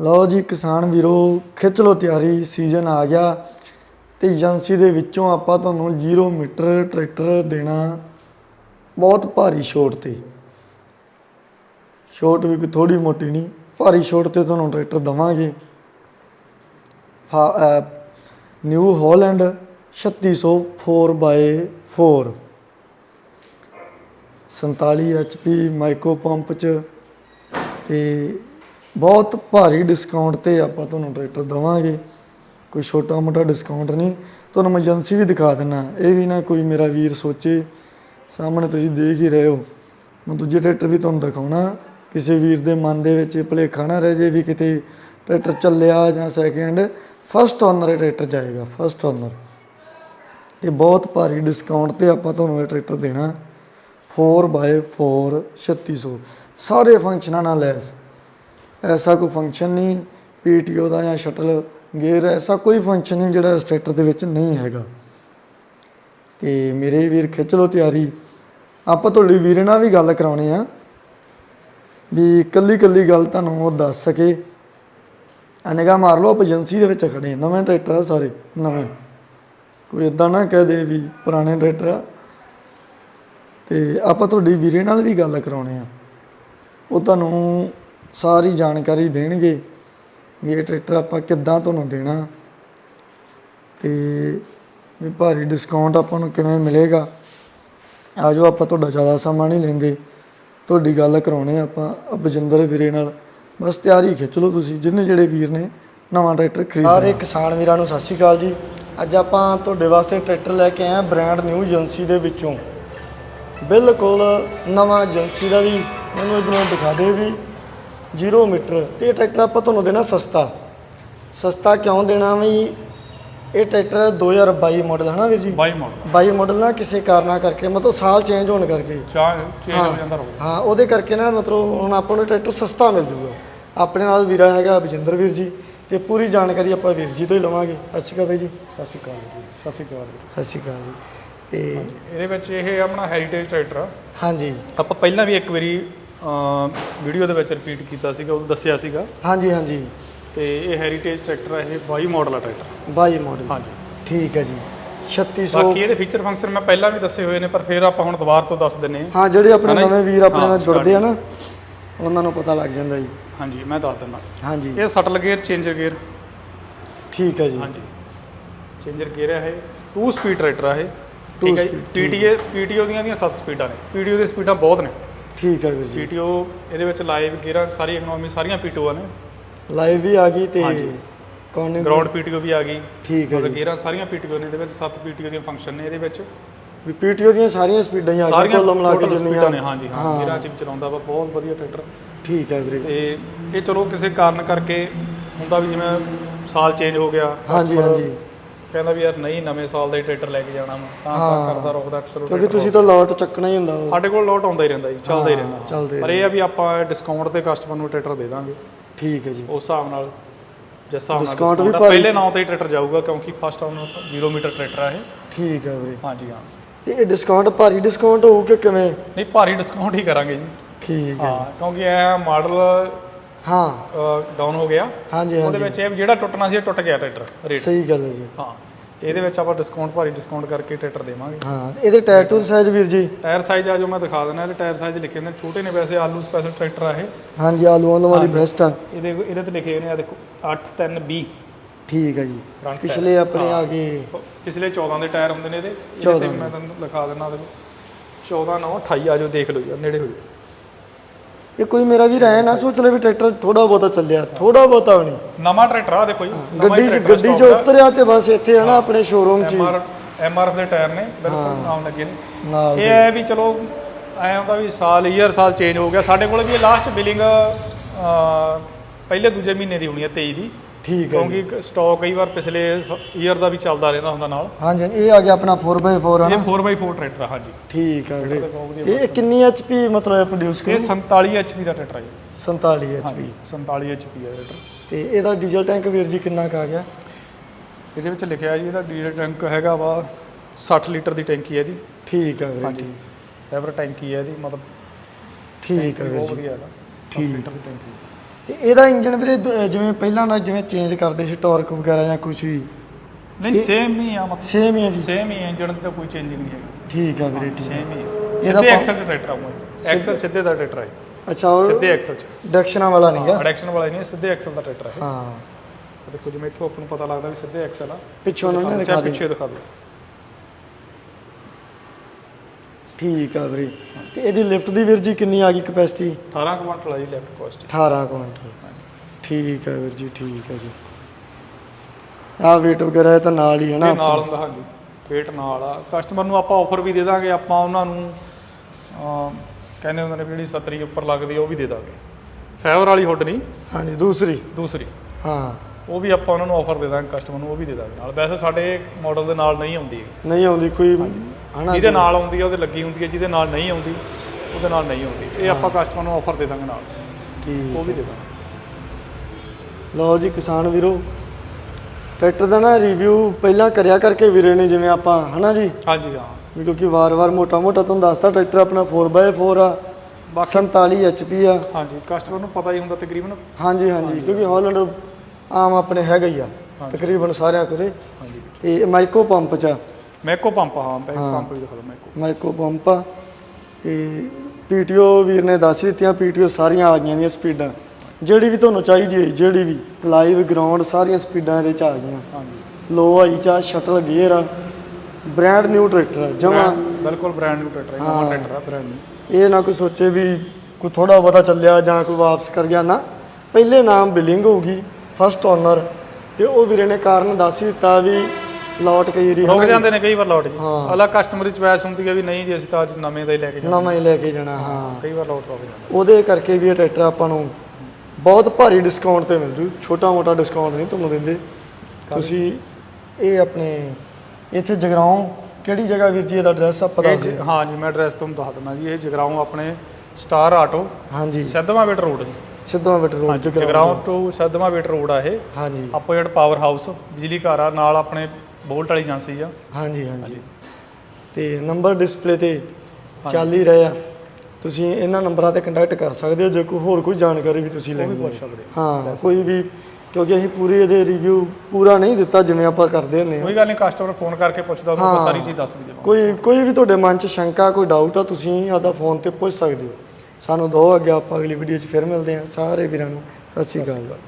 ਲਓ ਜੀ ਕਿਸਾਨ ਵੀਰੋ, ਖਿੱਚ ਲੋ ਤਿਆਰੀ ਸੀਜ਼ਨ ਆ ਗਿਆ ਤੇ ਏਜੰਸੀ ਦੇ ਵਿੱਚੋਂ ਆਪਾਂ ਤੁਹਾਨੂੰ 0 ਮੀਟਰ ਟਰੈਕਟਰ ਦੇਣਾ ਬਹੁਤ ਭਾਰੀ ਛੋਟ ਤੇ। ਛੋਟ ਵੀ ਕੋਈ ਥੋੜੀ ਮੋਟੀ ਨਹੀਂ, ਭਾਰੀ ਛੋਟ ਤੇ ਤੁਹਾਨੂੰ ਟਰੈਕਟਰ ਦਵਾਂਗੇ। New Holland 3600 4x4 47 HP Mico pump ਚ ਤੇ ਬਹੁਤ ਭਾਰੀ ਡਿਸਕਾਊਂਟ ਤੇ ਆਪਾਂ ਤੁਹਾਨੂੰ ਟਰੈਕਟਰ ਦਵਾਂਗੇ। ਕੋਈ ਛੋਟਾ ਮੋਟਾ ਡਿਸਕਾਊਂਟ ਨਹੀਂ। ਤੁਹਾਨੂੰ ਮੈਂ ਏਜੰਸੀ ਵੀ ਦਿਖਾ ਦਿੰਨਾ। ਇਹ ਵੀ ਨਾ ਕੋਈ ਮੇਰਾ ਵੀਰ ਸੋਚੇ, ਸਾਹਮਣੇ ਤੁਸੀਂ ਦੇਖ ਹੀ ਰਹੇ ਹੋ। ਮੈਂ ਦੂਜੇ ਟਰੈਕਟਰ ਵੀ ਤੁਹਾਨੂੰ ਦਿਖਾਉਣਾ। ਕਿਸੇ ਵੀਰ ਦੇ ਮਨ ਦੇ ਵਿੱਚ ਭੁਲੇਖਾ ਨਾ ਰਹਿ ਜੇ ਵੀ ਕਿਤੇ ਟਰੈਕਟਰ ਚੱਲਿਆ ਜਾਂ ਸੈਕਿੰਡ ਫਸਟ ਓਨਰ ਟਰੈਕਟਰ ਜਾਏਗਾ ਫਸਟ ਓਨਰ ਤੇ ਬਹੁਤ ਭਾਰੀ ਡਿਸਕਾਊਂਟ ਤੇ ਆਪਾਂ ਤੁਹਾਨੂੰ ਇਹ ਟਰੈਕਟਰ ਦੇਣਾ। 4x4 3600 ਸਾਰੇ ਫੰਕਸ਼ਨਾਂ ਨਾਲ ਲੈਸ। ਐਸਾ ਕੋਈ ਫੰਕਸ਼ਨ ਨਹੀਂ ਪੀਟੀਓ ਦਾ ਜਾਂ ਸ਼ਟਲ ਗੇਅਰ ਐਸਾ ਕੋਈ ਫੰਕਸ਼ਨ ਨਹੀਂ ਜਿਹੜਾ ਇਸ ਟਰੈਕਟਰ ਦੇ ਵਿੱਚ ਨਹੀਂ ਹੈਗਾ। ਤੇ ਮੇਰੇ ਵੀਰ, ਖਿੱਚ ਲਓ ਤਿਆਰੀ। ਆਪਾਂ ਤੁਹਾਡੀ ਵੀਰੇ ਨਾਲ ਵੀ ਗੱਲ ਕਰਾਉਣੀ ਆ, ਵੀ ਕੱਲੀ ਕੱਲੀ ਗੱਲ ਤੁਹਾਨੂੰ ਉਹ ਦੱਸ ਸਕੇ। ਅਨੇਗਾ ਮਾਰ ਲਓ, ਆਪ ਏਜੰਸੀ ਦੇ ਵਿੱਚ ਖੜੇ ਨਵੇਂ ਟਰੈਕਟਰ ਆ ਸਾਰੇ, ਨਵੇਂ। ਕੋਈ ਇਦਾਂ ਨਾ ਕਹਿ ਦੇ ਵੀ ਪੁਰਾਣੇ ਟਰੈਕਟਰ ਆ। ਤੇ ਆਪਾਂ ਤੁਹਾਡੀ ਵੀਰੇ ਨਾਲ ਵੀ ਗੱਲ ਕਰਾਉਣੇ ਆ। ਉਹ ਤੁਹਾਨੂੰ ਸਾਰੀ ਜਾਣਕਾਰੀ ਦੇਣਗੇ ਵੀ ਇਹ ਟਰੈਕਟਰ ਆਪਾਂ ਕਿੱਦਾਂ ਤੁਹਾਨੂੰ ਦੇਣਾ। ਤੇ ਵੀ ਭਾਰੀ ਡਿਸਕਾਊਂਟ ਆਪਾਂ ਨੂੰ ਕਿਵੇਂ ਮਿਲੇਗਾ। ਆਜੋ ਆਪਾਂ ਤੁਹਾਡਾ ਜ਼ਿਆਦਾ ਸਮਾਂ ਨਹੀਂ ਲੈਂਦੇ। ਤੁਹਾਡੀ ਗੱਲ ਕਰਾਉਣੇ ਆਪਾਂ ਬਜਿੰਦਰ ਵੀਰੇ ਨਾਲ। ਬਸ ਤਿਆਰੀ ਖਿੱਚ ਲਓ ਤੁਸੀਂ, ਜਿੰਨੇ ਜਿਹੜੇ ਵੀਰ ਨੇ ਨਵਾਂ ਟਰੈਕਟਰ ਖਰੀਦਣਾ। ਸਾਰੇ ਕਿਸਾਨ ਵੀਰਾਂ ਨੂੰ ਸਤਿ ਸ਼੍ਰੀ ਅਕਾਲ ਜੀ। ਅੱਜ ਆਪਾਂ ਤੁਹਾਡੇ ਵਾਸਤੇ ਟਰੈਕਟਰ ਲੈ ਕੇ ਆਏ ਆ ਬ੍ਰਾਂਡ ਨਿਊ ਏਜੰਸੀ ਦੇ ਵਿੱਚੋਂ। ਬਿਲਕੁਲ ਨਵਾਂ ਏਜੰਸੀ ਦਾ ਵੀ, ਮੈਨੂੰ ਇਧਰੋਂ ਦਿਖਾ ਦੇ ਵੀ। 0 ਮੀਟਰ। ਤੇ ਇਹ ਟਰੈਕਟਰ ਆਪਾਂ ਤੁਹਾਨੂੰ ਦੇਣਾ ਸਸਤਾ। ਸਸਤਾ ਕਿਉਂ ਦੇਣਾ ਵੀ? ਇਹ ਟਰੈਕਟਰ 2022 ਮਾਡਲ ਹੈ ਨਾ ਵੀਰ ਜੀ? ਬਾਈ ਮਾਡਲ 22 ਮਾਡਲ ਨਾ ਕਿਸੇ ਕਾਰਨਾ ਕਰਕੇ ਮਤਲਬ ਸਾਲ ਚੇਂਜ ਹੋਣ ਕਰਕੇ। ਚਾਹ ਚੇਂਜ ਹੋ ਜਾਂਦਾ ਰਹੋ ਹਾਂ ਉਹਦੇ ਕਰਕੇ ਨਾ ਮਤਲਬ ਹੁਣ ਆਪਾਂ ਨੂੰ ਟਰੈਕਟਰ ਸਸਤਾ ਮਿਲ ਜੂਗਾ। ਆਪਣੇ ਨਾਲ ਵੀਰਾ ਹੈਗਾ ਬਜਿੰਦਰ ਵੀਰ ਜੀ ਤੇ ਪੂਰੀ ਜਾਣਕਾਰੀ ਆਪਾਂ ਵੀਰ ਜੀ ਤੋਂ ਹੀ ਲਵਾਂਗੇ। ਸਤਿ ਸ਼੍ਰੀ ਅਕਾਲ ਬਾਈ ਜੀ। ਸਤਿ ਸ਼੍ਰੀ ਅਕਾਲ ਜੀ। ਸਤਿ ਸ਼੍ਰੀ ਅਕਾਲ ਜੀ। ਸਤਿ ਸ਼੍ਰੀ ਅਕਾਲ ਜੀ। ਤੇ ਇਹਦੇ ਵਿੱਚ ਇਹ ਆਪਣਾ ਹੈਰੀਟੇਜ ਟਰੈਕਟਰ ਆ। ਹਾਂਜੀ। ਆਪਾਂ ਪਹਿਲਾਂ ਵੀ ਇੱਕ ਵਾਰੀ ਵੀਡੀਓ ਦੇ ਵਿੱਚ ਰਿਪੀਟ ਕੀਤਾ ਸੀਗਾ ਉਹ ਦੱਸਿਆ ਸੀਗਾ। ਹਾਂਜੀ ਹਾਂਜੀ। ਤੇ ਇਹ ਹੈਰੀਟੇਜ ਟਰੈਕਟਰ ਆ ਇਹ 22 ਮਾਡਲ ਆ ਟਰੈਕਟਰ 22 ਮਾਡਲ ਹਾਂਜੀ। ਠੀਕ ਹੈ ਜੀ। 3600 ਬਾਕੀ ਇਹਦੇ ਫੀਚਰ ਫੰਕਸ਼ਨ ਮੈਂ ਪਹਿਲਾਂ ਵੀ ਦੱਸੇ ਹੋਏ ਨੇ ਪਰ ਫਿਰ ਆਪਾਂ ਹੁਣ ਦੁਬਾਰਾ ਤੋਂ ਦੱਸ ਦਿੰਨੇ ਹਾਂ। ਜਿਹੜੇ ਆਪਣੇ? ਨਵੇਂ ਵੀਰ ਆਪਣੇ ਹਾਂ, ਨਾਲ ਜੁੜਦੇ ਆ ਨਾ ਉਹਨਾਂ ਨੂੰ ਪਤਾ ਲੱਗ ਜਾਂਦਾ ਜੀ। ਹਾਂਜੀ ਮੈਂ ਦੱਸ ਦਿੰਦਾ। ਹਾਂਜੀ। ਇਹ ਸਟਲ ਗੇਅਰ ਚੇਂਜਰ ਗੇਅਰ ਠੀਕ ਹੈ ਜੀ। ਹਾਂਜੀ। ਚੇਂਜਰ ਗੇਅਰ ਹੈ ਇਹ। 2 ਸਪੀਡ ਟਰੈਕਟਰ Two ਠੀਕ ਹੈ ਜੀ? ਪੀਟੀਏ ਪੀਟੀਓ ਦੀਆਂ ਦੀਆਂ 7 ਸਪੀਡਾਂ ਨੇ। ਪੀਟੀਓ ਦੀਆਂ ਸਪੀਡਾਂ ਬਹੁਤ ਨੇ। ਠੀਕ ਹੈ ਵੀਰ ਜੀ। ਪੀਟੀਓ ਇਹਦੇ ਵਿੱਚ ਲਾਈਵ ਗੇਅਰਾਂ ਸਾਰੀ ਇਕਨੋਮੀ ਸਾਰੀਆਂ ਪੀਟੀਓ ਨੇ। ਲਾਈਵ ਵੀ ਆ ਗਈ ਤੇ ਹਾਂਜੀ। ਕੌਣ ਗਰਾਊਂਡ ਪੀਟੀਓ ਵੀ ਆ ਗਈ। ਠੀਕ ਹੈ ਮਤਲਬ ਜੀ। ਗੇਅਰਾਂ ਸਾਰੀਆਂ ਪੀਟੀਓ ਨੇ ਇਹਦੇ ਵਿੱਚ 7 ਪੀਟੀਓ ਦੀਆਂ ਫੰਕਸ਼ਨ ਨੇ ਇਹਦੇ ਵਿੱਚ। ਵੀ ਪੀਟੀਓ ਦੀਆਂ ਸਾਰੀਆਂ ਸਪੀਡਾਂ ਹੀ ਆ ਗਈਆਂ ਸਾਰੀਆਂ ਕੁੱਲ ਮਿਲਾ ਕੇ total ਜਿੰਨੀਆਂ ਨੇ ਹਾਂਜੀ ਹਾਂ। ਗੇਅਰਾਂ ਚ ਵੀ ਚਲਾਉਂਦਾ ਵਾ ਬਹੁਤ ਵਧੀਆ ਟਰੈਕਟਰ ਠੀਕ ਹੈ ਵੀਰੇ ਤੇ ਇਹ ਚਲੋ ਕਿਸੇ ਕਾਰਨ ਕਰਕੇ ਹੁੰਦਾ ਵੀ ਜਿਵੇਂ ਸਾਲ ਚੇਂਜ ਹੋ ਗਿਆ ਹਾਂਜੀ customer ਹਾਂਜੀ। ਕਹਿੰਦਾ ਵੀ ਯਾਰ ਨਹੀਂ ਨਵੇਂ ਸਾਲ ਦਾ ਹੀ ਟਰੈਕਟਰ ਲੈ ਕੇ ਜਾਣਾ ਵਾ। ਤਾਂ ਹਾਂ। ਤਾਂ ਕਰਦਾ ਰੋਕਦਾ ਚਲੋ ਕਿਉਂਕਿ tractor ਤੁਸੀਂ ਤਾਂ ਲੋਟ ਚੱਕਣਾ ਹੀ ਹੁੰਦਾ ਉਹ। ਸਾਡੇ ਕੋਲ ਲੋਟ ਆਉਂਦਾ ਹੀ ਰਹਿੰਦਾ ਜੀ ਚੱਲਦਾ ਹੀ ਹਾਂ, ਰਹਿੰਦਾ। ਚੱਲਦੇ ਪਰ ਇਹ ਆ ਵੀ ਆਪਾਂ ਡਿਸਕਾਊਂਟ ਤੇ ਕਸਟਮਰ ਨੂੰ ਟਰੈਕਟਰ ਦੇ ਦਾਂਗੇ। ਠੀਕ ਹੈ ਜੀ। ਉਸ ਹਿਸਾਬ ਨਾਲ ਜਿਸ ਹਿਸਾਬ ਨਾਲ Discount ਵੀ discount ਆ, ਭਾਰੀ- ਪਹਿਲੇ ਨਾਂ ਤੇ ਹੀ ਟਰੈਕਟਰ ਜਾਊਗਾ ਕਿਉਂਕਿ ਫਸਟ ਆਨ 0 ਮੀਟਰ ਟਰੈਕਟਰ ਆ ਇਹ। ਠੀਕ ਹੈ ਵੀਰੇ। ਹਾਂਜੀ ਹਾਂ। ਤੇ ਇਹ ਡਿਸਕਾਊਂਟ ਭਾਰੀ ਡਿਸਕਾਊਂਟ ਹੋਊ ਕਿ ਕਿਵੇਂ? ਨਹੀਂ ਭਾਰੀ ਡਿਸਕਾਊਂਟ ਹੀ ਕਰਾਂਗੇ ਜੀ। ਠੀਕ ਹੈ। ਹਾਂ ਕਿਉਂਕਿ ਇਹ ਮਾਡਲ ਹਾਂ। ਡਾਊਨ ਹੋ ਗਿਆ। ਹਾਂਜੀ ਉਹਦੇ ਹਾਂਜੀ। ਵਿੱਚ ਇਹ ਵੀ ਜਿਹੜਾ ਟੁੱਟਣਾ ਸੀ ਇਹ ਟੁੱਟ ਗਿਆ ਟਰੈਕਟਰ ਰੇਟ। ਸਹੀ ਗੱਲ ਹੈ ਜੀ। ਹਾਂ। ਇਹਦੇ ਵਿੱਚ ਆਪਾਂ ਡਿਸਕਾਊਂਟ ਭਾਰੀ ਡਿਸਕਾਊਂਟ ਕਰਕੇ ਟਰੈਕਟਰ ਦੇਵਾਂਗੇ। ਹਾਂ ਤੇ ਇਹਦੇ ਟਾਇਰ ਟੂਰ ਸਾਈਜ਼ ਵੀਰ ਜੀ। ਟਾਇਰ ਸਾਈਜ਼ ਆ ਜੋ ਮੈਂ ਦਿਖਾ ਦਿੰਦਾ ਇਹਦੇ ਟਾਇਰ ਸਾਈਜ਼ ਲਿਖੇ ਨੇ ਛੋਟੇ ਨੇ ਵੈਸੇ ਆਲੂ ਸਪੈਸ਼ਲ ਟਰੈਕਟਰ ਆ ਇਹ। ਹਾਂਜੀ ਆਲੂ ਆਲੂ ਵਾਲੀ ਬੈਸਟ ਆ। ਇਹਦੇ ਇਹਦੇ ਤੇ ਲਿਖੇ ਨੇ ਆ ਦੇਖੋ 8320 ਠੀਕ ਹੈ ਜੀ। Front ਪਿਛਲੇ ਆਪਣੇ ਆ ਗਏ ਪਿਛਲੇ 14 ਦੇ ਟਾਇਰ ਹੁੰਦੇ ਨੇ ਇਹਦੇ। ਇਹਦੇ 14 ਤੇ ਵੀ ਮੈਂ ਤੁਹਾਨੂੰ ਲਿਖਾ ਦਿੰਦਾ ਦੇਖੋ। 14 9 28 ਆ ਜੋ ਦੇਖ ਲਓ ਯਾਰ ਨੇੜੇ ਹੋ ਜਾਓ। ਇਹ ਕੋਈ ਮੇਰਾ ਵੀ ਰਹਿ ਨਾ ਸੋਚ ਲੈ ਵੀ ਟਰੈਕਟਰ ਥੋੜਾ ਬਹੁਤਾ ਚੱਲਿਆ ਥੋੜਾ ਬਹੁਤਾ ਵੀ ਨਹੀਂ। ਨਵਾਂ ਟਰੈਕਟਰ ਆ ਦੇਖੋ ਜੀ ਗੱਡੀ 'ਚ ਗੱਡੀ 'ਚ ਉਤਰਿਆ ਤੇ ਬਸ ਇੱਥੇ ਹੈ। ਨਾ ਆਪਣੇ ਸ਼ੋਰੂਮ 'ਚ ਹੀ। ਐਮਆਰਐਫ ਦੇ ਟਾਇਰ ਨੇ ਬਿਲਕੁਲ ਨਾਮ ਲੱਗੇ ਨੇ। ਨਾਲ ਇਹ ਹੈ ਵੀ ਚਲੋ ਐ ਹੁੰਦਾ ਵੀ ਸਾਲ ਈਅਰ ਸਾਲ ਚੇਂਜ ਹੋ ਗਿਆ। ਸਾਡੇ ਕੋਲ ਵੀ ਇਹ ਲਾਸਟ ਬਿਲਿੰਗ ਪਹਿਲੇ ਦੂਜੇ ਮਹੀਨੇ ਦੀ ਹੋਣੀ ਹੈ 23 ਦੀ। ਠੀਕ ਹੈ ਜੀ। ਕਿਉਂਕਿ ਸਟਾਕ ਕਈ ਵਾਰ ਪਿਛਲੇ ਈਅਰ ਦਾ ਵੀ ਚੱਲਦਾ ਰਹਿੰਦਾ ਹੁੰਦਾ ਨਾਲ। ਹਾਂਜੀ ਇਹ ਆ ਗਿਆ ਆਪਣਾ 4x4 ਹੈ ਇਹ ਨਾ 4x4 ਟਰੈਕਟਰ ਆ ਹਾਂਜੀ। ਠੀਕ ਹੈ ਵੀਰੇ ਇਹ ਕਿੰਨੀ ਐਚਪੀ ਮਤਲਬ ਪ੍ਰੋਡਿਊਸ ਇਹ ਕਰੂ 47 HP ਦਾ ਟਰੈਕਟਰ ਹੈ ਜੀ। 47 ਐਚਪੀ ਹਾਂਜੀ 47 HP ਹੈ ਟਰੈਕਟਰ ਤੇ ਇਹਦਾ ਡੀਜ਼ਲ ਟੈਂਕ ਵੀਰ ਜੀ ਕਿੰਨਾ ਕੁ ਆ ਗਿਆ? ਇਹਦੇ ਵਿੱਚ ਲਿਖਿਆ ਜੀ ਇਹਦਾ ਡੀਜ਼ਲ ਟੈਂਕ ਹੈਗਾ ਵਾ 60 ਲੀਟਰ ਦੀ ਟੈਂਕੀ ਹੈ ਇਹਦੀ। ਠੀਕ ਹੈ ਵੀਰੇ ਹਾਂਜੀ ਜੀ ਐਵਰ ਟੈਂਕੀ ਹੈ ਇਹਦੀ ਮਤਲਬ ਠੀਕ ਹੈ ਵੀਰੇ ਬਹੁਤ ਜੀ। ਵਧੀਆ ਹੈਗਾ 60 ਠੀਕ। ਲੀਟਰ ਦੀ ਟੈਂਕੀ। ਤੇ ਇਹਦਾ ਇੰਜਨ ਵੀਰੇ ਦ- ਜਿਵੇਂ ਪਹਿਲਾਂ ਨਾਲ ਜਿਵੇਂ ਚੇਂਜ ਕਰਦੇ ਸੀ ਟਾਰਕ ਵਗੈਰਾ ਜਾਂ ਕੁਝ ਵੀ। ਨਹੀਂ ਸੇਮ ਹੀ ਆ ਮਤਲਬ। ਸੇਮ ਹੀ ਹੈ ਜੀ। ਸੇਮ ਹੀ ਇੰਜਣ ਦੀ ਤਾਂ ਕੋਈ ਚੇਂਜਿੰਗ ਨਹੀਂ ਹੈਗੀ। ਠੀਕ ਆ ਵੀਰੇ ਠੀਕ ਸੇਮ ਹੀ ਹੈ ਇਹਦਾ ਸਿੱਧੇ ਪਾ- ਐਕਸਲ ਚ ਟਰੈਕਟਰ ਆਉਂਦਾ ਐਕਸਲ ਸਿੱਧੇ ਦਾ ਟਰੈਕਟਰ ਹੈ ਅੱਛਾ ਉਹ ਸਿੱਧੇ ਐਕਸਲ ਚ। ਡਕਸ਼ਨਾਂ ਵਾਲਾ ਨਹੀਂਗਾ ਐਡਕਸ਼ਨ ਵਾਲਾ ਹੀ ਨਹੀਂ ਸਿੱਧੇ ਐਕਸਲ ਦਾ ਟਰੈਕਟਰ ਹੈ। ਹਾਂ ਦੇਖੋ ਜਿਵੇਂ ਇੱਥੋਂ ਆਪਾਂ ਨੂੰ ਪਤਾ ਲੱਗਦਾ ਵੀ ਸਿੱਧੇ ਐਕਸਲ ਆ। ਪਿੱਛੋਂ ਉਹਨਾਂ ਨੇ ਚਾਹੇ ਦਿਖਾ ਦਿੱਤਾ ਪਿੱਛੇ ਦਿਖਾ ਦਿਓ। ਠੀਕ ਆ ਵੀਰੇ। ਤੇ ਇਹਦੀ ਲਿਫਟ ਦੀ ਵੀਰ ਜੀ ਕਿੰਨੀ ਆ ਗਈ ਕਪੈਸਿਟੀ 18 ਕੁਇੰਟਲ ਆ ਜੀ ਲੈਫਟ ਕੋਸਟ 18 ਕੁਇੰਟਲ। ਠੀਕ ਆ ਵੀਰ ਜੀ ਠੀਕ ਆ ਜੀ। ਆ weight ਵਗੈਰਾ ਇਹ ਤਾਂ ਨਾਲ ਹੀ ਹੈ ਨਾ ਨਾਲ ਹੁੰਦਾ ਹਾਂਜੀ। ਵੇਟ ਨਾਲ ਆ। ਕਸਟਮਰ ਨੂੰ ਆਪਾਂ ਆਫਰ ਵੀ ਦੇ ਦਾਂਗੇ ਆਪਾਂ ਉਹਨਾਂ ਨੂੰ ਅਮ, ਕਹਿੰਦੇ ਹੁੰਦੇ ਨੇ ਵੀ ਜਿਹੜੀ 70 ਉੱਪਰ ਲੱਗਦੀ ਆ ਉਹ ਵੀ ਦੇ ਦਾਂਗੇ। ਫਾਈਬਰ ਵਾਲੀ ਹੁੱਡ ਨਹੀਂ। ਹਾਂਜੀ ਦੂਸਰੀ। ਦੂਸਰੀ। ਹਾਂ। ਉਹ ਵੀ ਆਪਾਂ ਉਹਨਾਂ ਨੂੰ ਆਫਰ ਦੇ ਦਾਂਗੇ ਕਸਟਮਰ ਨੂੰ ਉਹ ਵੀ ਦੇ ਦਾਂਗੇ ਨਾਲ। ਵੈਸੇ ਸਾਡੇ ਮਾਡਲ ਦੇ ਨਾਲ ਨਹੀਂ ਆਉਂਦੀ। ਨਹੀਂ ਆਉਂਦੀ ਕੋਈ ਜਿਹਦੇ ਨਾਲ ਆਉਂਦੀ ਆ ਉਹਦੇ ਲੱਗੀ ਹੁੰਦੀ ਹੈ ਜਿਹਦੇ ਨਾਲ ਨਹੀਂ ਆਉਂਦੀ ਉਹਦੇ ਨਾਲ ਨਹੀਂ ਆਉਂਦੀ। ਇਹ ਆਪਾਂ ਕਸਟਮਰ ਨੂੰ ਆਫਰ ਦੇ ਦਾਂਗੇ ਨਾਲ। ਠੀਕ ਉਹ ਵੀ ਦੇ ਦਾਂਗੇ। ਲਓ ਜੀ ਕਿਸਾਨ ਵੀਰੋ ਟਰੈਕਟਰ ਦਾ ਨਾ ਰਿਵਿਊ ਪਹਿਲਾਂ ਕਰਿਆ ਕਰਕੇ ਵੀਰੇ ਨੇ ਜਿਵੇਂ ਆਪਾਂ ਹਨਾ ਜੀ? ਹਾਂਜੀ ਹਾਂ। ਵੀ ਕਿਉਂਕਿ ਵਾਰ-ਵਾਰ ਮੋਟਾ-ਮੋਟਾ ਤੁਹਾਨੂੰ ਦੱਸਤਾ ਟਰੈਕਟਰ ਆਪਣਾ 4x4 ਆ ਬਾਕੀ 47 HP ਆ। ਹਾਂਜੀ ਕਸਟਮਰ ਨੂੰ ਪਤਾ ਹੀ ਹੁੰਦਾ ਤਕਰੀਬਨ। ਹਾਂਜੀ ਹਾਂਜੀ ਕਿਉਂਕਿ ਹਾਲੈਂਡ ਆਮ ਆਪਣੇ ਹੈਗਾ ਹੀ ਆ ਤਕਰੀਬਨ ਸਾਰਿਆਂ ਕੋਲੇ। ਹਾਂਜੀ। ਤੇ ਮਾਈਕੋ ਪੰਪ ਚ ਮੈਕੋ ਪੰਪ ਹਾਂ ਪੰਪ ਵੀ ਦਿਖਾ ਦਿਓ ਮੈਕੋ। ਮਾਈਕੋ ਪੰਪ ਆ। ਤੇ ਪੀਟੀਓ ਵੀਰ ਨੇ ਦੱਸ ਦਿੱਤੀਆਂ ਪੀਟੀਓ ਸਾਰੀਆਂ ਆ ਗਈਆਂ ਦੀਆਂ ਸਪੀਡਾਂ। ਜਿਹੜੀ ਵੀ ਤੁਹਾਨੂੰ ਚਾਹੀਦੀ ਹੈ ਜਿਹੜੀ ਵੀ। ਲਾਈਵ ਗਰਾਊਂਡ ਸਾਰੀਆਂ ਸਪੀਡਾਂ ਇਹਦੇ ਚ ਆ ਗਈਆਂ। ਹਾਂਜੀ। ਲੋ ਆਈ ਚਾ ਸ਼ਟਲ ਗੇਅਰ ਆ। ਬ੍ਰਾਂਡ ਨਿਊ ਟਰੈਕਟਰ ਆ ਜਮਾ ਬਿਲਕੁਲ ਬ੍ਰਾਂਡ ਨਿਊ ਟਰੈਕਟਰ ਹੈ ਨਵਾਂ ਟਰੈਕਟਰ ਆ ਬ੍ਰਾਂਡ ਨਿਊ ਇਹ ਨਾ ਕੋਈ ਸੋਚੇ ਵੀ ਕੋਈ ਥੋੜਾ ਬਹੁਤਾ ਚੱਲਿਆ ਜਾਂ ਕੋਈ ਵਾਪਸ ਕਰ ਗਿਆ ਨਾ। ਪਹਿਲੇ ਨਾਮ ਬਿਲਿੰਗ ਹੋਊਗੀ ਫਸਟ ਓਨਰ ਤੇ ਉਹ ਵੀਰੇ ਨੇ ਕਾਰਨ ਦੱਸ ਹੀ ਦਿੱਤਾ ਵੀ ਲੋਟ ਕਈ ਰੀ ਰੁਕ ਜਾਂਦੇ ਨੇ ਕਈ ਵਾਰ ਲੋਟ ਜੀ। ਹਾਂ। ਅਲੱਗ ਕਸਟਮਰ ਦੀ ਚੁਆਇਸ ਹੁੰਦੀ ਹੈ ਵੀ ਨਹੀਂ ਜੀ ਅਸੀਂ ਤਾਂ ਅੱਜ ਨਵੇਂ ਦਾ ਹੀ ਲੈ ਕੇ ਜਾਣਾ। ਨਵਾਂ ਹੀ ਲੈ ਕੇ ਜਾਣਾ ਹਾਂ। ਕਈ ਵਾਰ ਲੋਟ ਰੁਕ ਜਾਂਦਾ ਉਹਦੇ ਕਰਕੇ ਵੀ ਇਹ ਟਰੈਕਟਰ ਆਪਾਂ ਨੂੰ ਬਹੁਤ ਭਾਰੀ ਡਿਸਕਾਊਂਟ ਤੇ ਮਿਲ ਜੂ। ਛੋਟਾ ਮੋਟਾ ਡਿਸਕਾਊਂਟ ਨਹੀਂ ਤੁਹਾਨੂੰ ਦਿੰਦੇ। ਤੁਸੀਂ ਇਹ ਆਪਣੇ ਇੱਥੇ ਜਗਰਾਉਂ ਕਿਹੜੀ ਜਗ੍ਹਾ ਵੀਰ ਜੀ ਇਹਦਾ ਐਡਰੈਸ ਆਪਾਂ ਇਹ ਦੱਸ ਜ- ਹਾਂ ਜੀ ਮੈਂ ਐਡਰੈਸ ਤੁਹਾਨੂੰ ਦੱਸ ਦਿੰਦਾ ਜੀ। ਇਹ ਜਗਰਾਉਂ ਆਪਣੇ ਸਟਾਰ ਆਟੋ ਹਾਂਜੀ। ਸਿੱਧਵਾਂ ਬੇਟ ਰੋਡ ਜੀ। ਸਿੱਧਵਾਂ ਬਿਟ ਰੋਡ ਜਗਰਾਉਂ ਜਗਰਾਉਂ ਤੋਂ। ਸਿੱਧਵਾਂ ਬੇਟ ਰੋਡ ਆ ਇਹ। ਹਾਂਜੀ। ਆਪੋਜੀਟ ਪਾਵਰ ਹਾਊਸ ਬਿਜਲੀ ਘਰ ਆ ਨਾਲ ਆਪਣੇ ਬੋਲਟ ਵਾਲੀ ਏਜੰਸੀ ਆ। ਹਾਂਜੀ ਹਾਂਜੀ। ਤੇ ਨੰਬਰ ਡਿਸਪਲੇ ਤੇ ਚੱਲ ਹੀ ਰਹੇ। ਆ ਤੁਸੀਂ ਇਹਨਾਂ ਨੰਬਰਾਂ ਤੇ ਕੰਟੈਕਟ ਕਰ ਸਕਦੇ ਹੋ ਜੇ ਕੋਈ ਹੋਰ ਕੋਈ ਜਾਣਕਾਰੀ ਵੀ ਤੁਸੀਂ ਲੈਣੀ ਹੈ ਸਕਦੇ ਹਾਂ ਕੋਈ ਵੀ ਕਿਉਂਕਿ ਅਸੀਂ ਪੂਰੀ ਇਹਦੇ ਰਿਵਿਊ ਪੂਰਾ ਨਹੀਂ ਦਿੱਤਾ ਜਿਵੇਂ ਆਪਾਂ ਕਰਦੇ ਹੁੰਦੇ ਹਾਂ। ਕੋਈ ਗੱਲ ਨਹੀਂ ਕਸਟਮਰ ਫੋਨ ਕਰਕੇ ਪੁੱਛਦਾ ਉਹਨੂੰ ਆਪਾਂ ਸਾਰੀ ਚੀਜ਼ ਦੱਸ ਵੀ ਦੇਵਾਂਗੇ। ਕੋਈ ਕੋਈ ਵੀ ਤੁਹਾਡੇ ਮਨ 'ਚ ਸ਼ੰਕਾ ਕੋਈ ਡਾਊਟ ਆ ਤੁਸੀਂ ਆਦਾ ਫੋਨ ਤੇ ਪੁੱਛ ਸਕਦੇ ਹੋ। ਸਾਨੂੰ ਦੋ ਅੱਗੇ ਆਪਾਂ ਅਗਲੀ ਵੀਡੀਓ 'ਚ ਫਿਰ ਮਿਲਦੇ ਹਾਂ। ਸਾਰੇ ਵੀਰਾਂ ਨੂੰ ਸਤਿ ਸ਼੍ਰੀ ਅਕਾਲ।